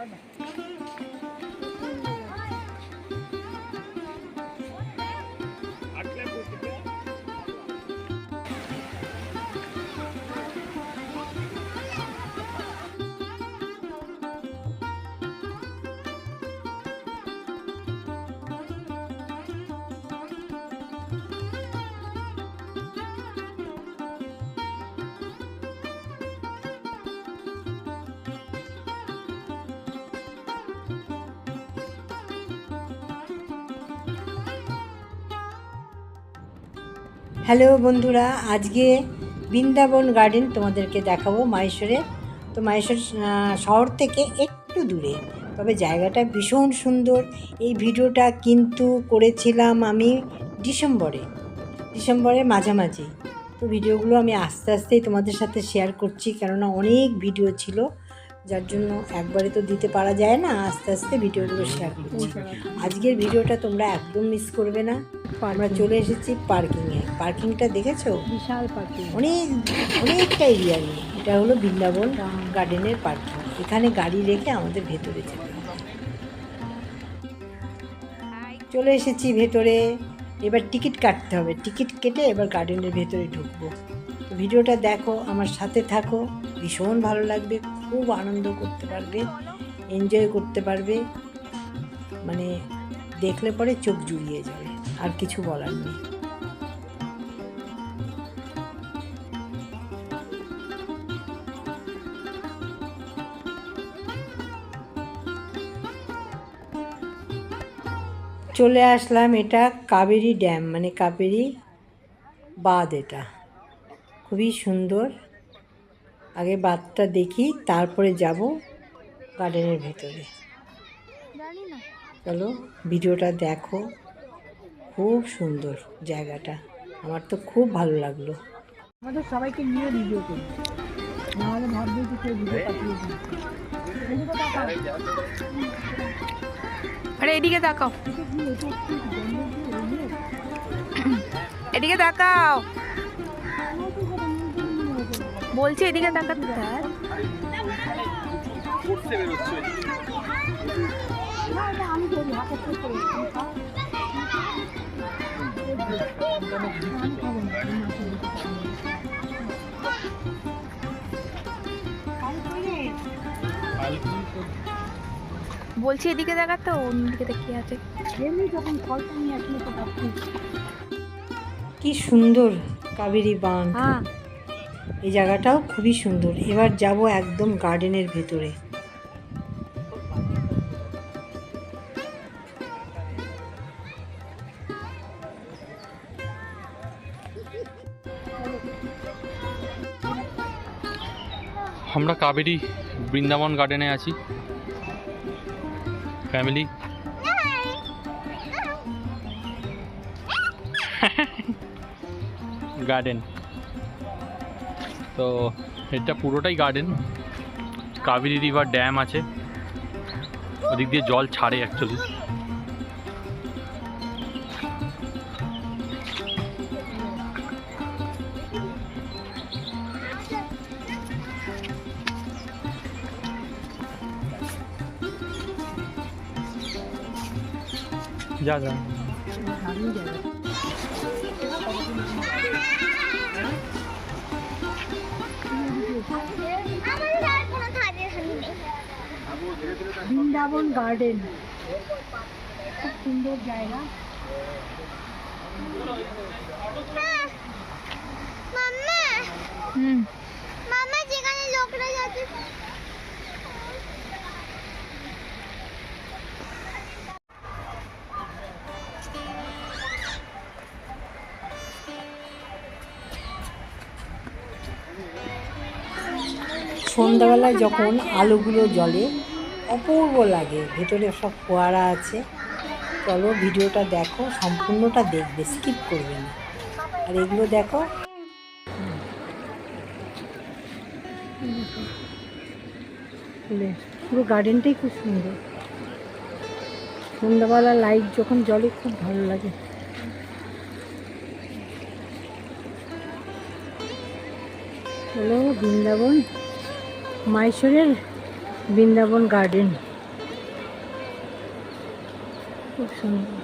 Come on. Hello বন্ধুরা, আজকে Vrindavan garden তোমাদেরকে দেখাবো মাহেশ্বরে। তো মাহেশ্বর শহর থেকে একটু দূরে, তবে জায়গাটা ভীষণ সুন্দর। এই ভিডিওটা কিন্তু করেছিলাম আমি ডিসেম্বরে, ডিসেম্বরের মাঝামাঝি। তো ভিডিওগুলো আমি আস্তে আস্তেই তোমাদের সাথে শেয়ার করছি, কেননা অনেক ভিডিও ছিল। যার জন্য একবারে তো দিতে পারা যায় না। আস্তে আস্তে ভিডিওগুলো শেয়ার করছি। আজকের ভিডিওটা তোমরা একদম মিস করবে না। আমরা চলে এসেছি পার্কিংয়ে পার্কিংটা দেখেছ? বিশাল পাখি অনেক অনেকটা এরিয়া নিয়ে। এটা হলো বৃন্দাবন গার্ডেনের পার্কিং এখানে গাড়ি রেখে আমাদের ভেতরে যেতে হবে। চলে এসেছি ভেতরে। এবার টিকিট কাটতে হবে। টিকিট কেটে এবার গার্ডেনের ভেতরে ঢুকবো। তো ভিডিওটা দেখো আমার সাথে থাকো। ভীষণ ভালো লাগবে। খুব আনন্দ করতে পারবে এনজয় করতে পারবে মানে দেখলে পরে চোখ জুড়িয়ে যাবে, আর কিছু বলার নেই। চলে আসলাম এটা কাবেরী ড্যাম মানে কাবেরী বাঁধ এটা। খুবই সুন্দর। আগে বাঁধটা দেখি তারপরে যাব গার্ডেনের ভেতরে। চলো ভিডিওটা দেখো। খুব সুন্দর জায়গাটা। আমার তো খুব ভালো লাগল। আমাদের সবাইকে নিয়ে ভিডিও করি নাহলে ভাববে যে কেউ ভিডিও পাঠিয়ে এদিকে তাকাও। আরে এদিকে তাকাও। এমনি? এদিকে তাকাও। খাব এদিকে করি। বলছি এদিকে তাকাতো অন্যদিকে তাকিয়ে আছে। এমনি যখন ফলটা নিয়ে আসলে তো কি সুন্দর কাবেরী বাঁধ। হ্যাঁ। এই জায়গাটাও খুবই সুন্দর। এবার যাব একদম গার্ডেনের ভেতরে। আমরা কাবেরী বৃন্দাবন গার্ডেনে আছি। ফ্যামিলি গার্ডেন তো এটা পুরোটাই গার্ডেন কাবেরী রিভার ড্যাম আছে। ওদিক দিয়ে জল ছাড়ে অ্যাকচুয়ালি যা যা। বৃন্দাবন গার্ডেন। খুব সুন্দর জায়গা। হুম। সন্ধ্যাবেলায় যখন আলোগুলো জ্বলে অপূর্ব লাগে। ভেতরে সব ফোয়ারা আছে। চলো ভিডিওটা দেখো, সম্পূর্ণটা দেখবে স্কিপ করবে না। আর এগুলো দেখো। পুরো গার্ডেনটাই খুব সুন্দর। সন্ধ্যাবেলা লাইট যখন জ্বলে, খুব ভালো লাগে। হলো বৃন্দাবন মাইশোরের বৃন্দাবন গার্ডেন। খুব সুন্দর।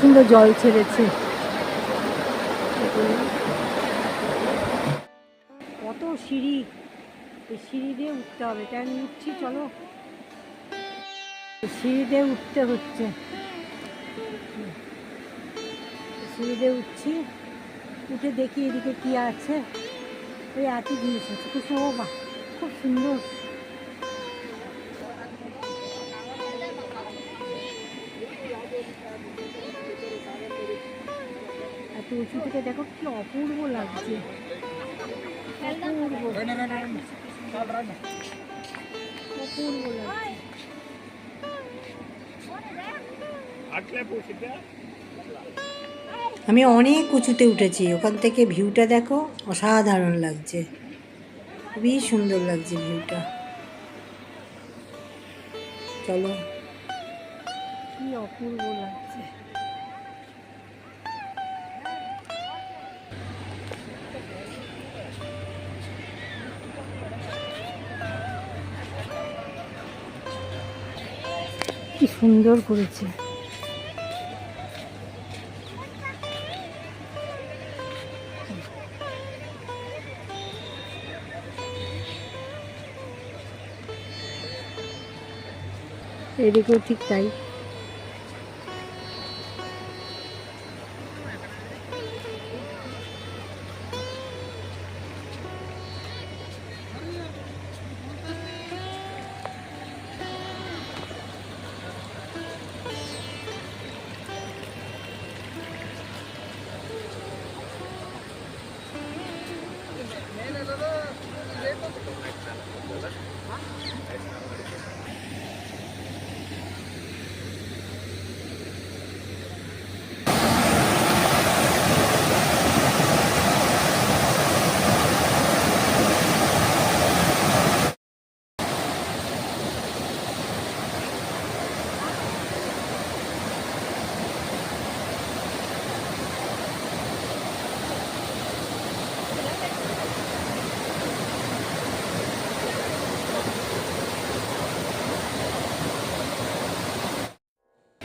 সুন্দর জল ছেড়েছে। কত সিঁড়ি। সিঁড়ি দিয়ে উঠতে হবে। তাই আমি উঠছি, চলো। এই সিঁড়ি দিয়ে উঠতে হচ্ছে। সিঁড়ি দিয়ে উঠছি উঠে দেখি এদিকে কি আছে। ওই এত জিনিস আছে খুব শোভা খুব সুন্দর। এত উঁচু থেকে দেখো কি অপূর্ব লাগছে। অপূর্ব। অপূর্ব লাগছে। আমি অনেক উঁচুতে উঠেছি, ওখান থেকে ভিউটা দেখো, অসাধারণ লাগছে। খুবই সুন্দর লাগছে ভিউটা। চলো। কি অপূর্ব লাগছে। কি সুন্দর করেছে। এদিকেও ঠিক তাই।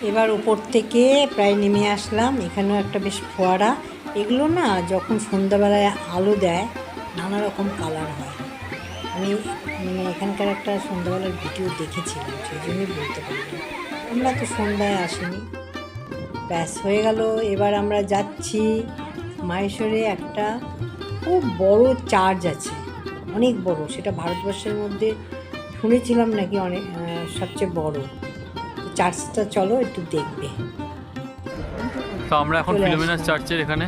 এবার উপর থেকে প্রায় নেমে আসলাম। এখানেও একটা বেশ ফোয়ারা। এগুলো না যখন সন্ধ্যাবেলায় আলো দেয়, নানা রকম কালার হয়। আমি মানে এখানকার একটা সন্ধ্যাবেলার ভিডিও দেখেছিলাম, সেই জন্যই বলতে পারলাম। আমরা তো সন্ধ্যায় আসিনি। ব্যাস, হয়ে গেল। এবার আমরা যাচ্ছি মাহেশ্বরে একটা খুব বড় চার্জ আছে। অনেক বড়। সেটা ভারতবর্ষের মধ্যে শুনেছিলাম নাকি অনেক সবচেয়ে বড়। চার্চটা চলো একটু দেখবে। তো আমরা এখন ফিলোমিনাস চার্চের এখানে।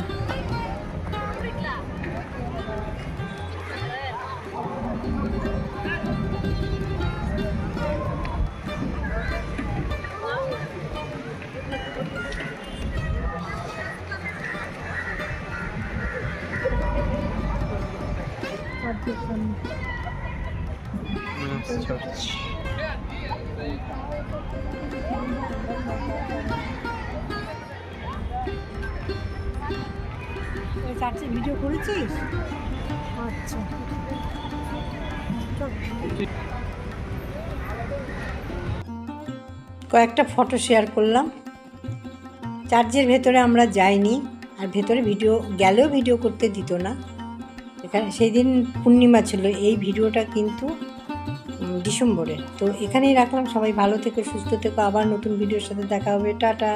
ভিডিও করেছিস? আচ্ছা। কয়েকটা ফটো শেয়ার করলাম। চার্জের ভেতরে আমরা যাইনি আর ভেতরে ভিডিও গেলেও ভিডিও করতে দিত না। এখানে সেই দিন পূর্ণিমা ছিল এই ভিডিওটা কিন্তু উম, ডিসেম্বরের। তো এখানেই রাখলাম সবাই ভালো থেকো সুস্থ থেকো আবার নতুন ভিডিওর সাথে দেখা হবে। টাটা।